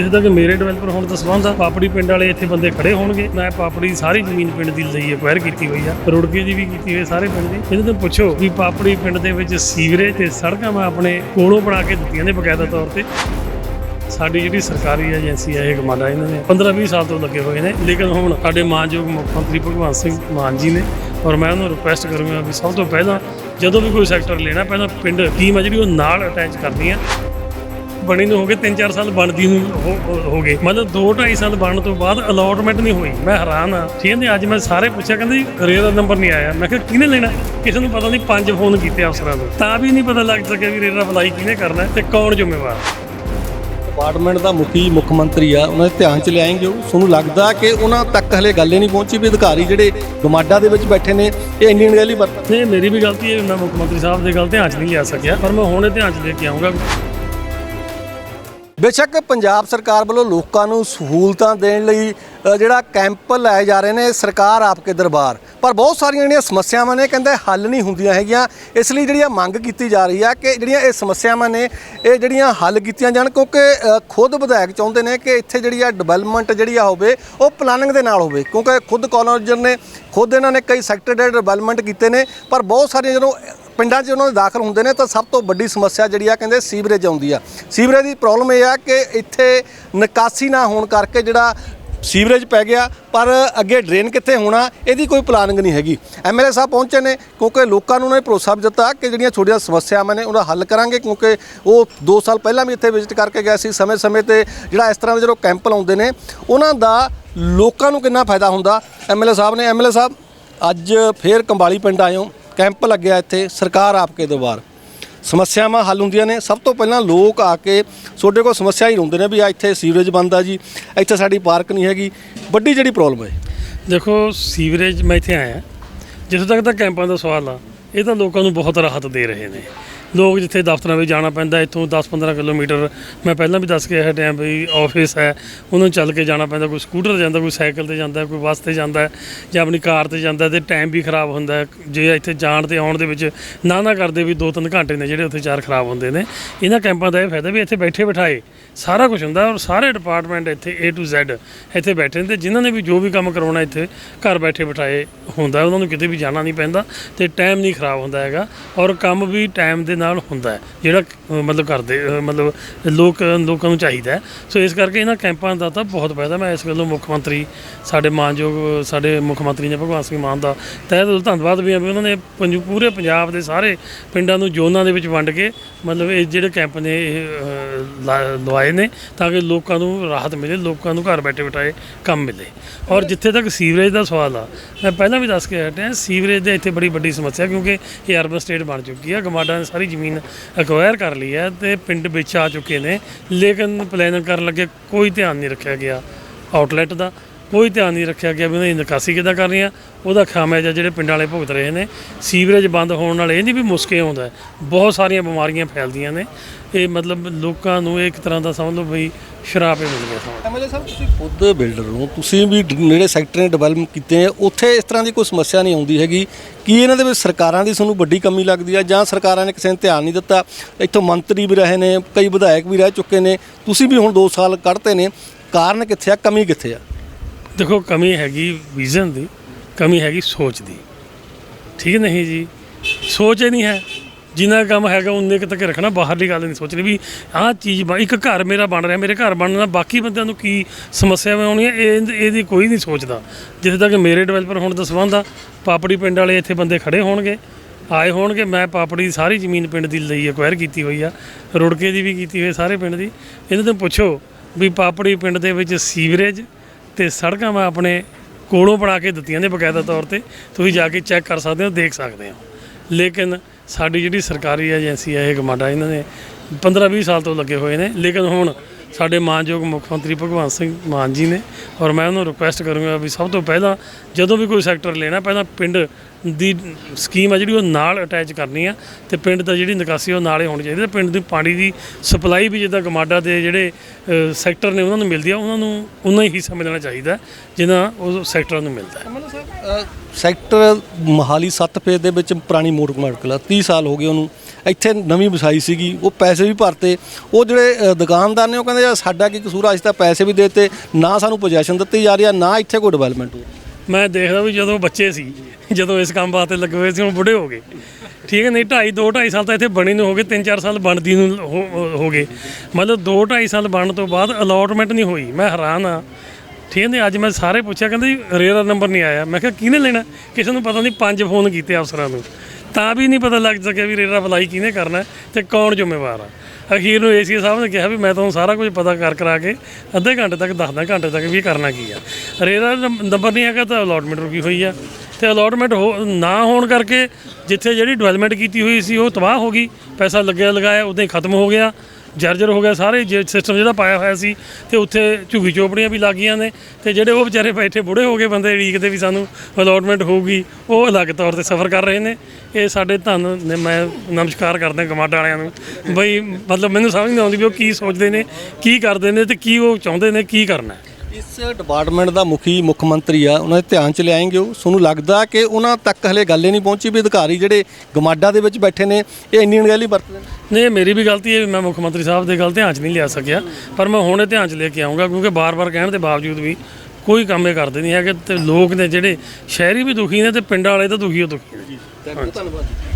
ਜਿੱਥੇ ਤੱਕ ਮੇਰੇ ਡਿਵੈਲਪਰ ਹੋਣ ਦਾ ਸੰਬੰਧ ਆ, ਪਾਪੜੀ ਪਿੰਡ ਵਾਲੇ ਇੱਥੇ ਬੰਦੇ ਖੜੇ ਹੋਣਗੇ। ਮੈਂ ਪਾਪੜੀ ਸਾਰੀ ਜ਼ਮੀਨ ਪਿੰਡ ਦੀ ਲਈ ਐਕਵਾਇਰ ਕੀਤੀ ਹੋਈ ਆ। ਰੁੜਕੇ ਦੀ ਵੀ ਕੀਤੀ ਹੋਈ ਸਾਰੇ ਪਿੰਡ ਦੀ। ਇਹਨਾਂ ਤੋਂ ਪੁੱਛੋ ਵੀ ਪਾਪੜੀ ਪਿੰਡ ਦੇ ਵਿੱਚ ਸੀਵਰੇਜ ਤੇ ਸੜਕਾਂ ਮੈਂ ਆਪਣੇ ਕੋਲੋਂ ਬਣਾ ਕੇ ਦਿੱਤੀਆਂ ਨੇ ਬਕਾਇਦਾ ਤੌਰ ਤੇ। ਸਾਡੀ ਜਿਹੜੀ ਸਰਕਾਰੀ ਏਜੰਸੀ ਹੈ ਇਹ ਗਮਾਡਾ ਇਹਨਾਂ ਨੇ 15-20 ਸਾਲ ਤੋਂ ਲੱਗੇ ਹੋਏ ਨੇ। ਲੇਕਿਨ ਹੁਣ ਸਾਡੇ ਮਾਨਯੋਗ ਮੁੱਖ ਮੰਤਰੀ ਭਗਵੰਤ ਸਿੰਘ ਮਾਨ ਜੀ ਨੇ ਔਰ ਮੈਂ ਉਹਨੂੰ ਰਿਕੁਐਸਟ ਕਰੂੰਗਾ ਵੀ ਸਭ ਤੋਂ ਪਹਿਲਾਂ ਜਦੋਂ ਵੀ ਕੋਈ ਸੈਕਟਰ ਲੈਣਾ, ਪਹਿਲਾਂ ਪਿੰਡ ਟੀਮ ਹੈ ਜਿਹੜੀ ਉਹ ਨਾਲ ਅਟੈਚ ਕਰਨੀ ਹੈ ਬਣੀ ਨੂੰ ਹੋ ਗਏ 3-4 ਸਾਲ ਬਣਦੀ ਨੂੰ ਹੋ- ਗਏ ਮਤਲਬ 2-2.5 ਸਾਲ ਬਣਨ ਤੋਂ ਬਾਅਦ ਅਲਾਟਮੈਂਟ ਨਹੀਂ ਹੋਈ। ਮੈਂ ਹੈਰਾਨ ਆ ਠੀਕ ਹੈ ਅੱਜ ਮੈਂ ਸਾਰੇ ਪੁੱਛਿਆ ਕਹਿੰਦੇ ਰੇਲ ਦਾ ਨੰਬਰ ਨਹੀਂ ਆਇਆ। ਮੈਂ ਕਿਹਾ ਕਿਹਨੇ ਲੈਣਾ? ਕਿਸੇ ਨੂੰ ਪਤਾ ਨਹੀਂ ਪੰਜ ਫੋਨ ਕੀਤੇ ਅਫਸਰਾਂ ਨੂੰ ਤਾਂ ਵੀ ਨਹੀਂ ਪਤਾ ਲੱਗ ਸਕਿਆ ਵੀ ਰੇਲ ਦਾ ਅਪਲਾਈ ਕਿਹਨੇ ਕਰਨਾ ਤੇ ਕੌਣ ਜ਼ਿੰਮੇਵਾਰ। ਡਿਪਾਰਟਮੈਂਟ ਦਾ ਮੁਖੀ ਮੁੱਖ ਮੰਤਰੀ ਆ ਉਹਨਾਂ ਦੇ ਧਿਆਨ ਚ ਲਿਆਏਂਗੇ ਉਹ। ਤੁਹਾਨੂੰ ਲੱਗਦਾ ਕਿ ਉਹਨਾਂ ਤੱਕ ਹਲੇ ਗੱਲ ਹੀ ਨਹੀਂ ਪਹੁੰਚੀ ਵੀ ਅਧਿਕਾਰੀ ਜਿਹੜੇ ਗਮਾਡਾ ਦੇ ਵਿੱਚ ਬੈਠੇ ਨੇ ਇਹ ਇੰਨੀ ਅਣਗਹਿਲੀ ਵਰਤਨ ਨਹੀਂ ਮੇਰੀ ਵੀ ਗਲਤੀ ਹੈ ਮੈਂ ਮੁੱਖ ਮੰਤਰੀ ਸਾਹਿਬ ਦੇ ਗੱਲ ਧਿਆਨ 'ਚ ਨਹੀਂ ਲਿਆ ਸਕਿਆ ਪਰ ਮੈਂ ਹੁਣੇ ਧਿਆਨ 'ਚ ਲੈ ਕੇ ਆਉਂਗਾ ਬੇਸ਼ੱਕ ਪੰਜਾਬ ਸਰਕਾਰ ਵੱਲੋਂ ਲੋਕਾਂ ਨੂੰ ਸਹੂਲਤਾਂ ਦੇਣ ਲਈ ਜਿਹੜਾ ਕੈਂਪ ਲਾਏ ਜਾ ਰਹੇ ਨੇ, ਸਰਕਾਰ ਆਪਕੇ ਦਰਬਾਰ। ਪਰ ਬਹੁਤ ਸਾਰੀਆਂ ਜਿਹੜੀਆਂ ਸਮੱਸਿਆਵਾਂ ਨੇ, ਕਹਿੰਦੇ ਹੱਲ ਨਹੀਂ ਹੁੰਦੀਆਂ ਹੈਗੀਆਂ। ਇਸ ਲਈ ਜਿਹੜੀ ਆ ਮੰਗ ਕੀਤੀ ਜਾ ਰਹੀ ਆ ਕਿ ਜਿਹੜੀਆਂ ਇਹ ਸਮੱਸਿਆਵਾਂ ਨੇ, ਇਹ ਜਿਹੜੀਆਂ ਹੱਲ ਕੀਤੀਆਂ ਜਾਣ। ਕਿਉਂਕਿ ਖੁਦ ਵਿਧਾਇਕ ਚਾਹੁੰਦੇ ਨੇ ਕਿ ਇੱਥੇ ਜਿਹੜੀ ਆ ਡਿਵੈਲਪਮੈਂਟ ਜਿਹੜੀ ਆ ਹੋਵੇ, ਉਹ ਪਲਾਨਿੰਗ ਦੇ ਨਾਲ ਹੋਵੇ। ਕਿਉਂਕਿ ਖੁਦ ਕਾਲੋਨਰ ਨੇ, ਖੁਦ ਇਹਨਾਂ ਨੇ ਕਈ ਸੈਕਟਰ ਦੇ ਡਿਵੈਲਪਮੈਂਟ ਕੀਤੇ ਨੇ। ਪਰ ਬਹੁਤ ਸਾਰੀਆਂ ਜਦੋਂ ਪਿੰਡਾਂ 'ਚ ਉਹਨਾਂ ਦੇ ਦਾਖਲ ਹੁੰਦੇ ਨੇ ਤਾਂ ਸਭ ਤੋਂ ਵੱਡੀ ਸਮੱਸਿਆ ਜਿਹੜੀ ਆ ਕਹਿੰਦੇ ਸੀਵਰੇਜ ਆਉਂਦੀ ਆ। ਸੀਵਰੇਜ ਦੀ ਪ੍ਰੋਬਲਮ ਇਹ ਆ ਕਿ ਇੱਥੇ ਨਿਕਾਸੀ ਨਾ ਹੋਣ ਕਰਕੇ ਜਿਹੜਾ ਸੀਵਰੇਜ ਪੈ ਗਿਆ, ਪਰ ਅੱਗੇ ਡਰੇਨ ਕਿੱਥੇ ਹੋਣਾ, ਇਹਦੀ ਕੋਈ ਪਲਾਨਿੰਗ ਨਹੀਂ ਹੈਗੀ। ਐਮਐਲਏ ਸਾਹਿਬ ਪਹੁੰਚੇ ਨੇ, ਕਿਉਂਕਿ ਲੋਕਾਂ ਨੂੰ ਉਹਨਾਂ ਨੇ ਭਰੋਸਾ ਵੀ ਦਿੱਤਾ ਕਿ ਜਿਹੜੀਆਂ ਛੋਟੀਆਂ ਸਮੱਸਿਆਵਾਂ ਨੇ ਉਹਦਾ ਹੱਲ ਕਰਾਂਗੇ, ਕਿਉਂਕਿ ਉਹ 2 ਸਾਲ ਪਹਿਲਾਂ ਵੀ ਇੱਥੇ ਵਿਜ਼ਿਟ ਕਰਕੇ ਗਏ ਸੀ, ਸਮੇਂ-ਸਮੇਂ ਤੇ ਜਿਹੜਾ ਇਸ ਤਰ੍ਹਾਂ ਦੇ ਜਦੋਂ ਕੈਂਪ ਲਾਉਂਦੇ ਨੇ, ਉਹਨਾਂ ਦਾ ਲੋਕਾਂ ਨੂੰ ਕਿੰਨਾ ਫਾਇਦਾ ਹੁੰਦਾ? ਐਮਐਲਏ ਸਾਹਿਬ ਨੇ ਐਮਐਲਏ ਸਾਹਿਬ, ਅੱਜ ਫੇਰ ਕੰਬਾਲੀ ਪਿੰਡ ਆਏ ਹੋ। ਕੈਂਪ ਲੱਗਿਆ ਇੱਥੇ, ਸਰਕਾਰ ਆਪਕੇ ਦਰਬਾਰ। ਸਮੱਸਿਆਵਾਂ ਹੱਲ ਹੁੰਦੀਆਂ ਨੇ। ਸਭ ਤੋਂ ਪਹਿਲਾਂ ਲੋਕ ਆ ਕੇ ਤੁਹਾਡੇ ਕੋਲ ਸਮੱਸਿਆ ਹੀ ਹੁੰਦੇ ਨੇ ਵੀ ਇੱਥੇ ਸੀਵਰੇਜ ਬੰਦ ਆ ਜੀ, ਇੱਥੇ ਸਾਡੀ ਪਾਰਕ ਨਹੀਂ ਹੈਗੀ। ਵੱਡੀ ਜਿਹੜੀ ਪ੍ਰੋਬਲਮ ਹੈ। ਦੇਖੋ, ਸੀਵਰੇਜ ਮੈਂ ਇੱਥੇ ਆਇਆ। ਜਿੱਥੋਂ ਤੱਕ ਤਾਂ ਕੈਂਪਾਂ ਦਾ ਸਵਾਲ ਆ, ਇਹ ਤਾਂ ਲੋਕਾਂ ਨੂੰ ਬਹੁਤ ਰਾਹਤ ਦੇ ਰਹੇ ਨੇ। ਲੋਕ ਜਿੱਥੇ ਦਫ਼ਤਰਾਂ ਵਿੱਚ ਜਾਣਾ ਪੈਂਦਾ, ਇੱਥੋਂ 10-15 ਕਿਲੋਮੀਟਰ, ਮੈਂ ਪਹਿਲਾਂ ਵੀ ਦੱਸ ਕੇ ਹਟਿਆ ਵੀ ਆਫਿਸ ਹੈ, ਉਹਨਾਂ ਨੂੰ ਚੱਲ ਕੇ ਜਾਣਾ ਪੈਂਦਾ, ਕੋਈ ਸਕੂਟਰ ਤੇ ਜਾਂਦਾ, ਕੋਈ ਸਾਈਕਲ ਤੇ ਜਾਂਦਾ, ਕੋਈ ਬੱਸ ਤੇ ਜਾਂਦਾ, ਜਾਂ ਆਪਣੀ ਕਾਰ ਤੇ ਜਾਂਦਾ ਹੈ ਤੇ ਟਾਈਮ ਵੀ ਖਰਾਬ ਹੁੰਦਾ ਜੇ ਇੱਥੇ ਜਾਣ ਤੇ ਆਉਣ ਦੇ ਵਿੱਚ ਨਾ ਨਾ ਕਰਦੇ ਵੀ 2-3 ਘੰਟੇ ਨੇ ਜਿਹੜੇ ਉੱਥੇ ਚਾਰ ਖਰਾਬ ਹੁੰਦੇ ਨੇ। ਇਹਨਾਂ ਕੈਂਪਾਂ ਦਾ ਇਹ ਫਾਇਦਾ ਵੀ ਇੱਥੇ ਬੈਠੇ ਬਿਠਾਏ ਸਾਰਾ ਕੁਝ ਹੁੰਦਾ ਔਰ ਸਾਰੇ ਡਿਪਾਰਟਮੈਂਟ ਇੱਥੇ A to Z ਇੱਥੇ ਬੈਠੇ ਨੇ ਤੇ ਜਿਨ੍ਹਾਂ ਨੇ ਵੀ ਜੋ ਵੀ ਕੰਮ ਕਰਾਉਣਾ ਇੱਥੇ ਘਰ ਬੈਠੇ ਬਿਠਾਏ ਹੁੰਦਾ ਉਹਨਾਂ ਨੂੰ ਕਿਤੇ ਵੀ ਜਾਣਾ ਨਹੀਂ ਪੈਂਦਾ ਤੇ ਟਾਈਮ ਨਹੀਂ ਖਰਾਬ ਹੁੰਦਾ ਹੈਗਾ ਔਰ ਕੰਮ ਵੀ ਟਾਈਮ ਦੇ ਨਾਲ ਹੁੰਦਾ ਹੈ ਜਿਹੜਾ ਅਹ, ਮਤਲਬ ਕਰਦੇ ਅਹ, ਮਤਲਬ ਲੋਕ ਲੋਕਾਂ ਨੂੰ ਚਾਹੀਦਾ ਹੈ। ਸੋ ਇਸ ਕਰਕੇ ਇਹਨਾਂ ਕੈਂਪਾਂ ਦਾ ਤਾਂ ਬਹੁਤ ਫਾਇਦਾ ਮੈਂ ਇਸ ਗੱਲੋਂ ਮੁੱਖ ਮੰਤਰੀ ਸਾਡੇ ਮਾਨਯੋਗ ਸਾਡੇ ਮੁੱਖ ਮੰਤਰੀ ਨੇ ਭਗਵੰਤ ਸਿੰਘ ਮਾਨ ਦਾ ਤਹਿ ਦਿਲੋਂ ਧੰਨਵਾਦ ਵੀ ਹੈ ਵੀ ਉਹਨਾਂ ਨੇ ਪੰਜ- ਪੂਰੇ ਪੰਜਾਬ ਦੇ ਸਾਰੇ ਪਿੰਡਾਂ ਨੂੰ ਜ਼ੋਨਾਂ ਦੇ ਵਿੱਚ ਵੰਡ ਕੇ ਮਤਲਬ ਇਹ ਜਿਹੜੇ ਕੈਂਪ ਨੇ ਇਹ ਅਹ, ਲਾ- ਲਵਾਏ ਨੇ ਤਾਂ ਕਿ ਲੋਕਾਂ ਨੂੰ ਰਾਹਤ ਮਿਲੇ, ਲੋਕਾਂ ਨੂੰ ਘਰ ਬੈਠੇ ਬਿਠਾਏ ਕੰਮ ਮਿਲੇ। ਔਰ ਜਿੱਥੇ ਤੱਕ ਸੀਵਰੇਜ ਦਾ ਸਵਾਲ ਆ, ਮੈਂ ਪਹਿਲਾਂ ਵੀ ਦੱਸ ਕੇ ਹਟਿਆ, ਸੀਵਰੇਜ ਦੇ ਇੱਥੇ ਬੜੀ ਵੱਡੀ ਸਮੱਸਿਆ ਕਿਉਂਕਿ ਇਹ ਅਰਬਨ ਸਟੇਟ ਬਣ ਚੁੱਕੀ ਹੈ ਗਮਾਡਾ ਨੇ ਸਾਰੀ ਜ਼ਮੀਨ ਅਕਵਾਇਰ ਕਰ ਲਈ ਹੈ ਤੇ ਪਿੰਡ ਵਿੱਚ ਆ ਚੁੱਕੇ ਨੇ। ਲੇਕਿਨ ਪਲੈਨਿੰਗ ਕਰਨ ਲੱਗੇ ਕੋਈ ਧਿਆਨ ਨਹੀਂ ਰੱਖਿਆ ਗਿਆ ਆਊਟਲੈਟ ਦਾ, ਕੋਈ ਧਿਆਨ ਨਹੀਂ ਰੱਖਿਆ ਗਿਆ ਵੀ ਉਹਨਾਂ ਦੀ ਨਿਕਾਸੀ ਕਿੱਦਾਂ ਕਰਨੀ ਆ। ਉਹਦਾ ਖਾਮਿਆਜਾ ਜਿਹੜੇ ਪਿੰਡਾਂ ਵਾਲੇ ਭੁਗਤ ਰਹੇ ਨੇ। ਸੀਵਰੇਜ ਬੰਦ ਹੋਣ ਨਾਲ ਇਹ ਨਹੀਂ ਵੀ ਮੁਸਕੇ ਆਉਂਦਾ ਬਹੁਤ ਸਾਰੀਆਂ ਬਿਮਾਰੀਆਂ ਫੈਲਦੀਆਂ ਨੇ। ਇਹ ਮਤਲਬ ਲੋਕਾਂ ਨੂੰ ਇੱਕ ਤਰ੍ਹਾਂ ਦਾ ਸਮਝ ਲਓ ਵੀ ਸ਼ਰਾਬ ਹੀ ਮਿਲ ਗਿਆ ਸਮਝ ਐਮਐਲਏ ਸਾਹਿਬ ਤੁਸੀਂ ਖੁਦ ਬਿਲਡਰ ਹੋ ਤੁਸੀਂ ਵੀ ਡ- ਜਿਹੜੇ ਸੈਕਟਰ ਨੇ ਡਿਵੈਲਪ ਕੀਤੇ ਆ ਉੱਥੇ ਇਸ ਤਰ੍ਹਾਂ ਦੀ ਕੋਈ ਸਮੱਸਿਆ ਨਹੀਂ ਆਉਂਦੀ ਹੈਗੀ। ਕੀ ਇਹਨਾਂ ਦੇ ਵਿੱਚ ਸਰਕਾਰਾਂ ਦੀ ਤੁਹਾਨੂੰ ਵੱਡੀ ਕਮੀ ਲੱਗਦੀ ਆ ਜਾਂ ਸਰਕਾਰਾਂ ਨੇ ਕਿਸੇ ਨੇ ਧਿਆਨ ਨਹੀਂ ਦਿੱਤਾ? ਇੱਥੋਂ ਮੰਤਰੀ ਵੀ ਰਹੇ ਨੇ ਕਈ ਵਿਧਾਇਕ ਵੀ ਰਹਿ ਚੁੱਕੇ ਨੇ ਤੁਸੀਂ ਵੀ ਹੁਣ 2 ਸਾਲ ਕੱਢਤੇ ਨੇ ਕਾਰਨ ਕਿੱਥੇ ਆ ਕਮੀ ਕਿੱਥੇ ਆ? ਦੇਖੋ ਕਮੀ ਹੈਗੀ ਵਿਜ਼ਨ ਦੀ ਕਮੀ ਹੈਗੀ ਸੋਚ ਦੀ। ਠੀਕ ਨਹੀਂ ਜੀ? ਸੋਚ ਹੀ ਨਹੀਂ ਹੈ। ਜਿੰਨਾ ਕੰਮ ਹੈਗਾ ਉਨੇ ਕੁ ਤੱਕ ਰੱਖਣਾ, ਬਾਹਰਲੀ ਗੱਲ ਨਹੀਂ ਸੋਚਣੀ ਵੀ ਆਹ ਚੀਜ਼ ਬਣ- ਇੱਕ ਘਰ ਮੇਰਾ ਬਣ ਰਿਹਾ, ਮੇਰੇ ਘਰ ਬਣਨ ਨਾਲ ਬਾਕੀ ਬੰਦਿਆਂ ਨੂੰ ਕੀ ਸਮੱਸਿਆਵਾਂ ਆਉਣੀਆਂ, ਇਹ, ਇਹਦੀ ਕੋਈ ਨਹੀਂ ਸੋਚਦਾ। ਜਿੱਥੇ ਤੱਕ ਮੇਰੇ ਡਿਵੈਲਪਰ ਹੋਣ ਦਾ ਸੰਬੰਧ ਆ, ਪਾਪੜੀ ਪਿੰਡ ਵਾਲੇ ਇੱਥੇ ਬੰਦੇ ਖੜੇ ਹੋਣਗੇ, ਆਏ ਹੋਣਗੇ, ਮੈਂ ਪਾਪੜੀ ਦੀ ਸਾਰੀ ਜ਼ਮੀਨ ਪਿੰਡ ਦੀ ਲਈ ਐਕਵਾਇਰ ਕੀਤੀ ਹੋਈ ਆ, ਰੁੜਕੇ ਦੀ ਵੀ ਕੀਤੀ ਹੋਈ ਸਾਰੇ ਪਿੰਡ ਦੀ। ਇਹਨਾਂ ਤੋਂ ਪੁੱਛੋ ਵੀ ਪਾਪੜੀ ਪਿੰਡ ਦੇ ਵਿੱਚ ਸੀਵਰੇਜ ਤੇ ਸੜਕਾਂ ਮੈਂ ਆਪਣੇ ਕੋਲੋਂ ਬਣਾ ਕੇ ਦਿੱਤੀਆਂ ਨੇ ਬਕਾਇਦਾ ਤੌਰ ਤੇ, ਤੁਸੀਂ ਜਾ ਕੇ ਚੈੱਕ ਕਰ ਸਕਦੇ ਹੋ, ਦੇਖ ਸਕਦੇ ਹੋ। ਲੇਕਿਨ ਸਾਡੀ ਜਿਹੜੀ ਸਰਕਾਰੀ ਏਜੰਸੀ ਹੈ ਇਹ ਗਮਾਡਾ ਇਹਨਾਂ ਨੇ 15-20 ਸਾਲ ਤੋਂ ਲੱਗੇ ਹੋਏ ਨੇ, ਲੇਕਿਨ ਹੁਣ ਸਾਡੇ ਮਾਨਯੋਗ ਮੁੱਖ ਮੰਤਰੀ ਭਗਵੰਤ ਸਿੰਘ ਮਾਨ ਜੀ ਨੇ ਔਰ ਮੈਂ ਉਹਨਾਂ ਨੂੰ ਰਿਕੁਐਸਟ ਕਰੂੰਗਾ ਵੀ ਸਭ ਤੋਂ ਪਹਿਲਾਂ ਜਦੋਂ ਵੀ ਕੋਈ ਸੈਕਟਰ ਲੈਣਾ, ਪਹਿਲਾਂ ਪਿੰਡ ਦੀ ਸਕੀਮ ਆ ਜਿਹੜੀ ਉਹ ਨਾਲ ਅਟੈਚ ਕਰਨੀ ਆ ਤੇ ਪਿੰਡ ਦਾ ਜਿਹੜੀ ਨਿਕਾਸੀ ਉਹ ਨਾਲੇ ਹੋਣੀ ਚਾਹੀਦੀ ਤੇ ਪਿੰਡ ਦੀ ਪਾਣੀ ਦੀ ਸਪਲਾਈ ਵੀ ਜਿੱਦਾਂ ਗਮਾਡਾ ਦੇ ਜਿਹੜੇ ਸੈਕਟਰ ਨੇ ਉਹਨਾਂ ਨੂੰ ਮਿਲਦੀ ਆ, ਉਹਨਾਂ ਨੂੰ ਉਨਾ ਹੀ ਹਿੱਸਾ ਮਿਲਣਾ ਚਾਹੀਦਾ ਜਿੰਨਾ ਉਹ ਸੈਕਟਰਾਂ ਨੂੰ ਮਿਲਦਾ ਹੈ। ਸੈਕਟਰ ਮਹਾਲੀ 7 ਫੇਜ਼ ਦੇ ਵਿੱਚ ਪੁਰਾਣੀ ਮੋਟਰ ਮਾਰਕਲ ਆ 30 ਸਾਲ ਹੋ ਗਏ ਉਹਨੂੰ ਇੱਥੇ ਨਵੀਂ ਵਸਾਈ ਸੀਗੀ ਉਹ ਪੈਸੇ ਵੀ ਭਰਤੇ। ਉਹ ਜਿਹੜੇ ਦੁਕਾਨਦਾਰ ਨੇ ਉਹ ਕਹਿੰਦੇ ਯਾਰ ਸਾਡਾ ਕੀ ਕਸੂਰ ਆ, ਅਸੀਂ ਤਾਂ ਪੈਸੇ ਵੀ ਦੇਤੇ ਨਾ ਸਾਨੂੰ ਪੋਜੀਸ਼ਨ ਦਿੱਤੀ ਜਾ ਰਹੀ ਆ ਨਾ ਇੱਥੇ ਕੋਈ ਡਿਵੈਲਪਮੈਂਟ ਹੋ ਮੈਂ ਦੇਖਦਾ ਵੀ ਜਦੋਂ ਬੱਚੇ ਸੀ ਜਦੋਂ ਇਸ ਕੰਮ ਵਾਸਤੇ ਲੱਗੇ ਹੋਏ ਸੀ ਹੁਣ ਬੁੱਢੇ ਹੋ ਗਏ। ਠੀਕ ਹੈ ਨਹੀਂ 2.5 ਦੋ 2.5 ਸਾਲ ਤਾਂ ਇੱਥੇ ਬਣੇ ਨੂੰ ਹੋ ਗਏ 3-4 ਸਾਲ ਬਣਦੀ ਨੂੰ ਹੋ- ਹੋ ਗਏ। ਮਤਲਬ ਦੋ 2.5 ਸਾਲ ਬਣਨ ਤੋਂ ਬਾਅਦ ਅਲਾਟਮੈਂਟ ਨਹੀਂ ਹੋਈ। ਮੈਂ ਹੈਰਾਨ ਆ ਠੀਕ ਹੈ ਨਹੀਂ ਅੱਜ ਮੈਂ ਸਾਰੇ ਪੁੱਛਿਆ ਕਹਿੰਦੇ ਜੀ ਰੇਰਾ ਨੰਬਰ ਨਹੀਂ ਆਇਆ। ਮੈਂ ਕਿਹਾ ਕਿਹਨੇ ਲੈਣਾ? ਕਿਸੇ ਨੂੰ ਪਤਾ ਨਹੀਂ ਪੰਜ ਫੋਨ ਕੀਤੇ ਅਫਸਰਾਂ ਨੂੰ। ਤਾਂ ਵੀ ਨਹੀਂ ਪਤਾ ਲੱਗ ਸਕਿਆ ਵੀ ਰੇਰਾ ਅਪਲਾਈ ਕਿਹਨੇ ਕਰਨਾ ਹੈ ਤੇ ਕੌਣ ਜ਼ਿੰਮੇਵਾਰ ਆ। ਅਖੀਰ ਨੂੰ ਏਸੀ ਸਾਹਿਬ ਨੇ ਕਿਹਾ ਵੀ ਮੈਂ ਤੁਹਾਨੂੰ ਸਾਰਾ ਕੁਝ ਪਤਾ ਕਰ ਕਰਾ ਕੇ ਅੱਧੇ ਘੰਟੇ ਤੱਕ ਦੱਸਦਾ ਘੰਟੇ ਤੱਕ ਵੀ ਇਹ ਕਰਨਾ ਕੀ ਆ। ਰੇਰਾ ਨੰਬ- ਨੰਬਰ ਨਹੀਂ ਹੈਗਾ ਤਾਂ ਅਲਾਟਮੈਂਟ ਰੁਕੀ ਹੋਈ ਆ। ਤੇ ਅਲਾਟਮੈਂਟ ਨਾ ਹੋਣ ਕਰਕੇ ਜਿੱਥੇ ਜਿਹੜੀ ਡਿਵੈਲਪਮੈਂਟ ਕੀਤੀ ਹੋਈ ਸੀ ਉਹ ਤਬਾਹ ਹੋ ਗਈ, ਪੈਸਾ ਲੱਗਿਆ ਲਗਾਇਆ ਉਦੋਂ ਹੀ ਖਤਮ ਹੋ ਗਿਆ। ਜਰਜਰ ਹੋ ਗਿਆ, ਸਾਰੇ ਸਿਸਟਮ ਜਿਹੜਾ ਪਾਇਆ ਹੋਇਆ ਸੀ ਤੇ ਉੱਥੇ ਝੁਗੀ ਚੋਪੜੀਆਂ ਵੀ ਲੱਗੀਆਂ ਨੇ ਤੇ ਜਿਹੜੇ ਉਹ ਵਿਚਾਰੇ ਬੈਠੇ ਬੁੜੇ ਹੋ ਗਏ ਬੰਦੇ ਢੀਕਦੇ ਵੀ ਸਾਨੂੰ ਅਲਾਟਮੈਂਟ ਹੋਊਗੀ, ਉਹ ਅਲੱਗ ਤੌਰ ਤੇ ਸਫਰ ਕਰ ਰਹੇ ਨੇ। ਇਹ ਸਾਡੇ ਧੰਨ ਨੇ, ਮੈਂ ਨਮਸਕਾਰ ਕਰਦਾ ਕਮਾਡਾ ਵਾਲਿਆਂ ਨੂੰ ਬਈ ਮਤਲਬ ਮੈਨੂੰ ਸਮਝ ਨਹੀਂ ਆਉਂਦੀ ਵੀ ਉਹ ਕੀ ਸੋਚਦੇ ਨੇ, ਕੀ ਕਰਦੇ ਨੇ ਤੇ ਕੀ ਉਹ ਚਾਹੁੰਦੇ ਨੇ, ਕੀ ਕਰਨਾ ਇਸ ਡਿਪਾਰਟਮੈਂਟ ਦਾ ਮੁਖੀ ਮੁੱਖ ਮੰਤਰੀ ਆ ਉਹਨਾਂ ਦੇ ਧਿਆਨ ਚ ਲਿਆਏਂਗੇ ਉਹ ਤੁਹਾਨੂੰ ਲੱਗਦਾ ਕਿ ਉਹਨਾਂ ਤੱਕ ਹਲੇ ਗੱਲ ਹੀ ਨਹੀਂ ਪਹੁੰਚੀ ਵੀ ਅਧਿਕਾਰੀ ਜਿਹੜੇ ਗਮਾਡਾ ਦੇ ਵਿੱਚ ਬੈਠੇ ਨੇ ਇਹ ਇੰਨੀ ਅਣਗਹਿਲੀ ਵਰਤਦੇ ਨੇ ਨਹੀਂ ਮੇਰੀ ਵੀ ਗਲਤੀ ਹੈ ਵੀ ਮੈਂ ਮੁੱਖ ਮੰਤਰੀ ਸਾਹਿਬ ਦੇ ਗੱਲ ਧਿਆਨ 'ਚ ਨਹੀਂ ਲਿਆ ਸਕਿਆ ਪਰ ਮੈਂ ਹੁਣ ਇਹ ਧਿਆਨ 'ਚ ਲੈ ਕੇ ਆਉਂਗਾ ਕਿਉਂਕਿ ਬਾਰ-ਬਾਰ ਕਹਿਣ ਦੇ ਬਾਵਜੂਦ ਵੀ ਕੋਈ ਕੰਮ ਇਹ ਕਰਦੇ ਨਹੀਂ ਹੈਗੇ ਤੇ ਲੋਕ ਨੇ ਜਿਹੜੇ ਸ਼ਹਿਰੀ ਵੀ ਦੁਖੀ ਨੇ ਤੇ ਪਿੰਡਾਂ ਵਾਲੇ ਤਾਂ ਦੁਖੀ ਹੋ ਦੁਖੀ ਨੇ।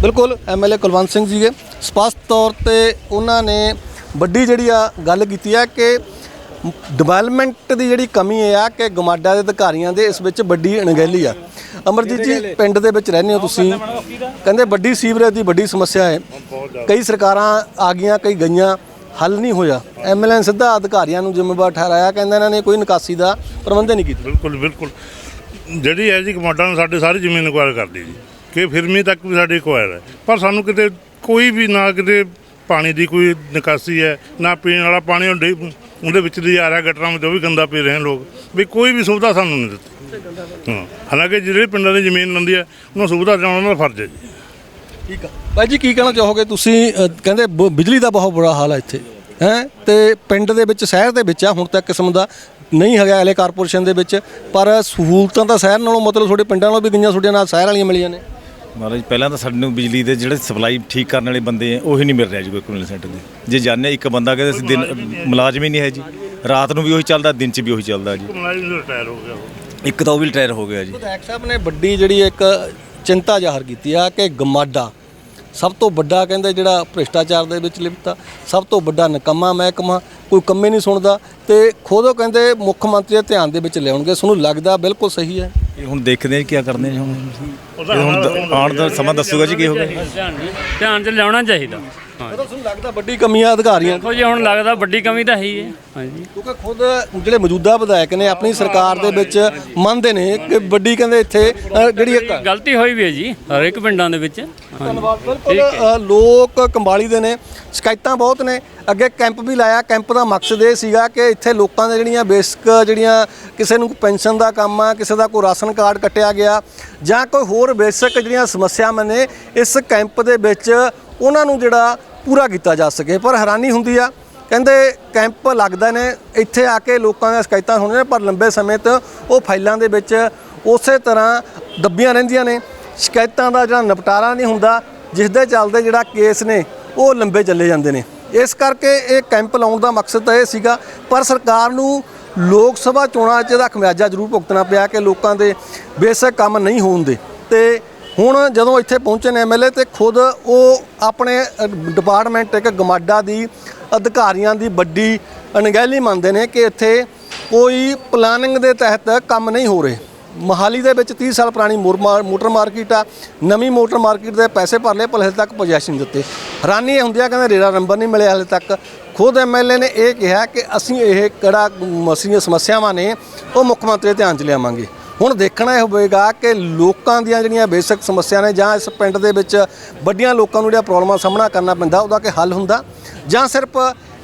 ਬਿਲਕੁਲ ਐਮਐਲਏ ਕੁਲਵੰਤ ਸਿੰਘ ਜੀ ਦੇ। ਸਪਸ਼ਟ ਤੌਰ ਤੇ ਉਹਨਾਂ ਨੇ ਵੱਡੀ ਜਿਹੜੀ ਆ ਗੱਲ ਕੀਤੀ ਹੈ ਕਿ ਡਿਵੈਲਪਮੈਂਟ ਦੀ ਜਿਹੜੀ ਕਮੀ ਇਹ ਆ ਕਿ ਗਮਾਡਾ ਦੇ ਅਧਿਕਾਰੀਆਂ ਦੇ ਇਸ ਵਿੱਚ ਵੱਡੀ ਅਣਗਹਿਲੀ ਆ। ਅਮਰਜੀਤ ਜੀ ਪਿੰਡ ਦੇ ਵਿੱਚ ਰਹਿੰਦੇ ਹੋ ਤੁਸੀਂ। ਕਹਿੰਦੇ? ਵੱਡੀ ਸੀਵਰੇਜ ਦੀ ਵੱਡੀ ਸਮੱਸਿਆ ਹੈ ਕਈ ਸਰਕਾਰਾਂ ਆ ਗਈਆਂ ਕਈ ਗਈਆਂ ਹੱਲ ਨਹੀਂ ਹੋਇਆ। ਐਮਐਲਏ ਨੇ ਸਿੱਧਾ ਅਧਿਕਾਰੀਆਂ ਨੂੰ ਜ਼ਿੰਮੇਵਾਰ ਠਹਿਰਾਇਆ ਕਹਿੰਦੇ ਇਹਨਾਂ ਨੇ ਕੋਈ ਨਿਕਾਸੀ ਦਾ ਪ੍ਰਬੰਧ ਨਹੀਂ ਕੀਤਾ। ਬਿਲਕੁਲ ਬਿਲਕੁਲ। ਜਿਹੜੀ ਹੈ ਜੀ ਕਮਾਂਡਾਂ ਨੇ ਸਾਡੇ ਸਾਰੀ ਜ਼ਮੀਨ ਅਕਵਾਇਰ ਕਰਦੀ ਜੀ। ਕਿ ਫਿਰਮੀ ਤੱਕ ਵੀ ਸਾਡੀ ਅਕਵਾਇਰ ਹੈ। ਪਰ ਸਾਨੂੰ ਕਿਤੇ ਕੋਈ ਵੀ ਨਾ ਕਿਤੇ ਪਾਣੀ ਦੀ ਕੋਈ ਨਿਕਾਸੀ ਹੈ ਨਾ ਪੀਣ ਵਾਲਾ ਪਾਣੀ ਉਹਦੇ ਵਿੱਚ ਦੀ ਆ ਰਿਹਾ ਗਟਰਾਂ ਵਿੱਚ, ਉਹ ਵੀ ਗੰਦਾ ਪੀ ਰਹੇ ਨੇ ਲੋਕ। ਵੀ ਕੋਈ ਵੀ ਸੁਵਿਧਾ ਸਾਨੂੰ ਨਹੀਂ ਦਿੱਤੀ। ਹਾਂ, ਹਾਲਾਂਕਿ ਜਿਹੜੇ ਪਿੰਡਾਂ ਦੀ ਜ਼ਮੀਨ ਲੰਦੀ ਹੈ, ਉਹਨਾਂ ਸੁਵਿਧਾ ਦੇਣਾ ਉਹਨਾਂ ਦਾ ਫਰਜ਼ ਹੈ ਜੀ। ਠੀਕ ਆ। ਬਾਈ ਜੀ, ਕੀ ਕਹਿਣਾ ਚਾਹੋਗੇ? ਤੁਸੀਂ ਕਹਿੰਦੇ ਬ- ਬਿਜਲੀ ਦਾ ਬਹੁਤ ਬੁਰਾ ਹਾਲ ਹੈ ਇੱਥੇ, ਹੈ? ਤੇ ਪਿੰਡ ਦੇ ਵਿੱਚ, ਸ਼ਹਿਰ ਦੇ ਵਿੱਚ ਆ, ਹੁਣ ਤੱਕ ਕਿਸਮ ਦਾ ਨਹੀਂ ਹੈਗਾ ਹਲੇ ਕਾਰਪੋਰੇਸ਼ਨ ਦੇ ਵਿੱਚ, ਪਰ ਸਹੂਲਤਾਂ ਤਾਂ ਸ਼ਹਿਰ ਨਾਲੋਂ ਮਤਲਬ ਤੁਹਾਡੇ ਪਿੰਡਾਂ ਨਾਲੋਂ ਵੀ ਗਈਆਂ, ਤੁਹਾਡੇ ਨਾਲ ਸ਼ਹਿਰ ਵਾਲੀਆਂ ਮਿਲੀਆਂ ਨੇ। ਮਹਾਰਾਜ ਪਹਿਲਾਂ ਤਾਂ ਸਾਨੂੰ ਬਿਜਲੀ ਦੇ ਜਿਹੜੇ ਸਪਲਾਈ ਠੀਕ ਕਰਨ ਵਾਲੇ ਬੰਦੇ ਆ ਉਹੀ ਨਹੀਂ ਮਿਲ ਰਿਹਾ ਜੀ ਕੋਈ ਕਮਿਊਨਿਟੀ ਸੈਂਟਰ ਦੇ। ਜੇ ਜਾਣਦੇ ਇੱਕ ਬੰਦਾ ਕਹਿੰਦੇ ਅਸੀਂ ਦਿਨ ਮੁਲਾਜ਼ਮ ਹੀ ਨਹੀਂ ਹੈ ਜੀ। ਰਾਤ ਨੂੰ ਵੀ ਉਹੀ ਚੱਲਦਾ ਦਿਨ 'ਚ ਵੀ ਉਹੀ ਚੱਲਦਾ ਜੀ। ਮੁਲਾਜ਼ਮ ਰਿਟਾਇਰ ਹੋ ਗਿਆ ਉਹ। ਇੱਕ ਤਾਂ ਉਹ ਵੀ ਰਿਟਾਇਰ ਹੋ ਗਿਆ ਜੀ। ਵਿਧਾਇਕ ਸਾਹਿਬ ਨੇ ਵੱਡੀ ਜਿਹੜੀ ਇੱਕ ਚਿੰਤਾ ਜ਼ਾਹਰ ਕੀਤੀ ਆ ਕਿ ਗਮਾਡਾ ਸਭ ਤੋਂ ਵੱਡਾ ਕਹਿੰਦੇ ਜਿਹੜਾ ਭ੍ਰਿਸ਼ਟਾਚਾਰ ਦੇ ਵਿੱਚ ਲਿਪਤ ਸਭ ਤੋਂ ਵੱਡਾ ਨਕਮਾ ਮਹਿਕਮਾ ਕੋਈ ਕੰਮੇ ਨਹੀਂ ਸੁਣਦਾ ਤੇ ਖੁਦ ਉਹ ਕਹਿੰਦੇ ਮੁੱਖ ਮੰਤਰੀ ਦੇ ਧਿਆਨ ਦੇ ਵਿੱਚ ਲਿਆਉਣਗੇ ਤੁਹਾਨੂੰ ਲੱਗਦਾ ਬਿਲਕੁਲ ਸਹੀ ਹੈ। ਇਹ ਹੁਣ ਦੇਖਦੇ ਆ ਕੀ ਕਰਦੇ ਹੁਣ। ਇਹ ਹੁਣ ਆਉਣ ਦਾ ਸਮਾਂ ਦੱਸੂਗਾ ਜੀ ਕੀ ਹੋਗਾ ਧਿਆਨ ਚ ਲਿਆਉਣਾ ਚਾਹੀਦਾ। ਹਾਂ। ਤੁਹਾਨੂੰ ਲੱਗਦਾ ਵੱਡੀ ਕਮੀ ਆ ਅਧਿਕਾਰੀਆਂ? ਦੇਖੋ ਜੀ ਹੁਣ ਲੱਗਦਾ ਵੱਡੀ ਕਮੀ ਤਾਂ ਹੈ ਹੀ ਹੈ। ਹਾਂਜੀ। ਕਿਉਂਕਿ ਖੁਦ ਜਿਹੜੇ ਮੌਜੂਦਾ ਵਿਧਾਇਕ ਨੇ ਆਪਣੀ ਸਰਕਾਰ ਦੇ ਵਿੱਚ ਮੰਨਦੇ ਨੇ ਕਿ ਵੱਡੀ ਕਹਿੰਦੇ ਇੱਥੇ ਜਿਹੜੀ ਇੱਕ ਗਲਤੀ ਹੋਈ ਵੀ ਹੈ ਜੀ ਹਰ ਇੱਕ ਪਿੰਡਾਂ ਦੇ ਵਿੱਚ। ਹਾਂਜੀ। ਬਿਲਕੁਲ ਅ, ਲੋਕ ਕੰਬਾਲੀ ਦੇ ਨੇ ਸ਼ਿਕਾਇਤਾਂ ਬਹੁਤ ਨੇ। ਅੱਗੇ ਕੈਂਪ ਵੀ ਲਾਇਆ। ਕੈਂਪ ਦਾ ਮਕਸਦ ਇਹ ਸੀਗਾ ਕਿ ਇੱਥੇ ਲੋਕਾਂ ਦੇ ਜਿਹੜੀਆਂ ਬੇਸਿਕ ਜਿਹੜੀਆਂ ਕਿਸੇ ਨੂੰ ਪੈਨਸ਼ਨ ਦਾ ਕੰਮ ਆ ਕਿਸੇ ਦਾ ਕੋਈ ਰਾਸ਼ਨ ਕਾਰਡ ਕੱਟਿਆ ਗਿਆ ਜਾਂ ਕੋਈ ਹੋਰ ਬੇਸਿਕ ਜਿਹੜੀਆਂ ਸਮੱਸਿਆਵਾਂ ਨੇ ਇਸ ਕੈਂਪ ਦੇ ਵਿੱਚ ਉਹਨਾਂ ਨੂੰ ਜਿਹੜਾ ਪੂਰਾ ਕੀਤਾ ਜਾ ਸਕੇ। ਪਰ ਹੈਰਾਨੀ ਹੁੰਦੀ ਆ ਕਹਿੰਦੇ ਕੈਂਪ ਲੱਗਦੇ ਨੇ ਇੱਥੇ ਆ ਕੇ ਲੋਕਾਂ ਦੀਆਂ ਸ਼ਿਕਾਇਤਾਂ ਸੁਣਦੇ ਨੇ ਪਰ ਲੰਬੇ ਸਮੇਂ ਤੋਂ ਉਹ ਫਾਈਲਾਂ ਦੇ ਵਿੱਚ ਉਸੇ ਤਰ੍ਹਾਂ ਦੱਬੀਆਂ ਰਹਿੰਦੀਆਂ ਨੇ। ਸ਼ਿਕਾਇਤਾਂ ਦਾ ਜਿਹੜਾ ਨਿਪਟਾਰਾ ਨਹੀਂ ਹੁੰਦਾ ਜਿਸ ਦੇ ਚੱਲਦੇ ਜਿਹੜਾ ਕੇਸ ਨੇ, ਉਹ ਲੰਬੇ ਚੱਲੇ ਜਾਂਦੇ ਨੇ। ਇਸ ਕਰਕੇ ਇਹ ਕੈਂਪ ਲਾਉਣ ਦਾ ਮਕਸਦ ਤਾਂ ਇਹ ਸੀਗਾ, ਪਰ ਸਰਕਾਰ ਨੂੰ ਲੋਕ ਸਭਾ ਚੋਣਾਂ 'ਚ ਇਹਦਾ ਖਮਿਆਜਾ ਜ਼ਰੂਰ ਭੁਗਤਣਾ ਪਿਆ ਕਿ ਲੋਕਾਂ ਦੇ ਬੇਸਿਕ ਕੰਮ ਨਹੀਂ ਹੋਣ ਦੇ। ਤੇ ਹੁਣ ਜਦੋਂ ਇੱਥੇ ਪਹੁੰਚੇ ਨੇ ਐਮਐਲਏ ਤੇ ਖੁਦ ਉਹ ਆਪਣੇ ਡਿਪਾਰਟਮੈਂਟ ਇੱਕ ਗਮਾਡਾ ਦੀ ਅਧਿਕਾਰੀਆਂ ਦੀ ਵੱਡੀ ਅਣਗਹਿਲੀ ਮੰਨਦੇ ਨੇ ਕਿ ਇੱਥੇ ਕੋਈ ਪਲਾਨਿੰਗ ਦੇ ਤਹਿਤ ਕੰਮ ਨਹੀਂ ਹੋ ਰਹੇ। ਮਹਾਲੀ ਦੇ ਵਿੱਚ 30 ਸਾਲ ਪੁਰਾਣੀ ਮੋਰ- ਮੋਟਰ ਮਾਰਕੀਟ ਆ। ਨਵੀਂ ਮੋਟਰ ਮਾਰਕੀਟ ਦੇ ਪੈਸੇ ਭਰ ਲਏ, ਪਰ ਹਲੇ ਤੱਕ ਪੋਜੈਸ਼ਨ ਦਿੱਤੇ। ਹੈਰਾਨੀ ਇਹ ਹੁੰਦੀ ਆ, ਕਹਿੰਦੇ ਰੇਰਾ ਨੰਬਰ ਨਹੀਂ ਮਿਲਿਆ ਹਲੇ ਤੱਕ। ਖੁਦ ਐਮਐਲਏ ਨੇ ਇਹ ਕਿਹਾ ਕਿ ਅਸੀਂ ਇਹ ਕਿਹੜਾ ਮਸੀਆਂ ਸਮੱਸਿਆਵਾਂ ਨੇ, ਉਹ ਮੁੱਖ ਮੰਤਰੀ ਧਿਆਨ 'ਚ ਲਿਆਵਾਂਗੇ। ਹੁਣ ਦੇਖਣਾ ਇਹ ਹੋਵੇਗਾ ਕਿ ਲੋਕਾਂ ਦੀਆਂ ਜਿਹੜੀਆਂ ਬੇਸਿਕ ਸਮੱਸਿਆ ਨੇ, ਜਾਂ ਇਸ ਪਿੰਡ ਦੇ ਵਿੱਚ ਵੱਡੀਆਂ ਲੋਕਾਂ ਨੂੰ ਜਿਹੜੀਆਂ ਪ੍ਰੋਬਲਮਾਂ ਦਾ ਸਾਹਮਣਾ ਕਰਨਾ ਪੈਂਦਾ, ਉਹਦਾ ਕਿ ਹੱਲ ਹੁੰਦਾ? ਜਾਂ ਸਿਰਫ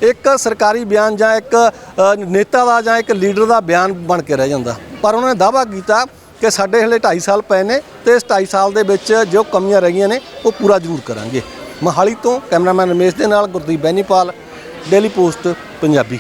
ਇੱਕ ਸਰਕਾਰੀ ਬਿਆਨ ਜਾਂ ਇੱਕ ਨੇਤਾ ਦਾ ਜਾਂ ਇੱਕ ਲੀਡਰ ਦਾ ਬਿਆਨ ਬਣ ਕੇ ਰਹਿ ਜਾਂਦਾ? ਪਰ ਉਹਨਾਂ ਨੇ ਦਾਅਵਾ ਕੀਤਾ ਕਿ ਸਾਡੇ ਹਲੇ 2.5 ਸਾਲ ਪਏ ਨੇ ਤੇ ਇਸ 2.5 ਸਾਲ ਦੇ ਵਿੱਚ ਜੋ ਕਮੀਆਂ ਰਹੀਆਂ ਨੇ, ਉਹ ਪੂਰਾ ਜ਼ਰੂਰ ਕਰਾਂਗੇ। ਮੋਹਾਲੀ ਤੋਂ ਕੈਮਰਾਮੈਨ ਰਮੇਸ਼ ਦੇ ਨਾਲ ਗੁਰਦੀਪ ਬੈਨੀਪਾਲ, ਡੇਲੀ ਪੋਸਟ, ਪੰਜਾਬੀ।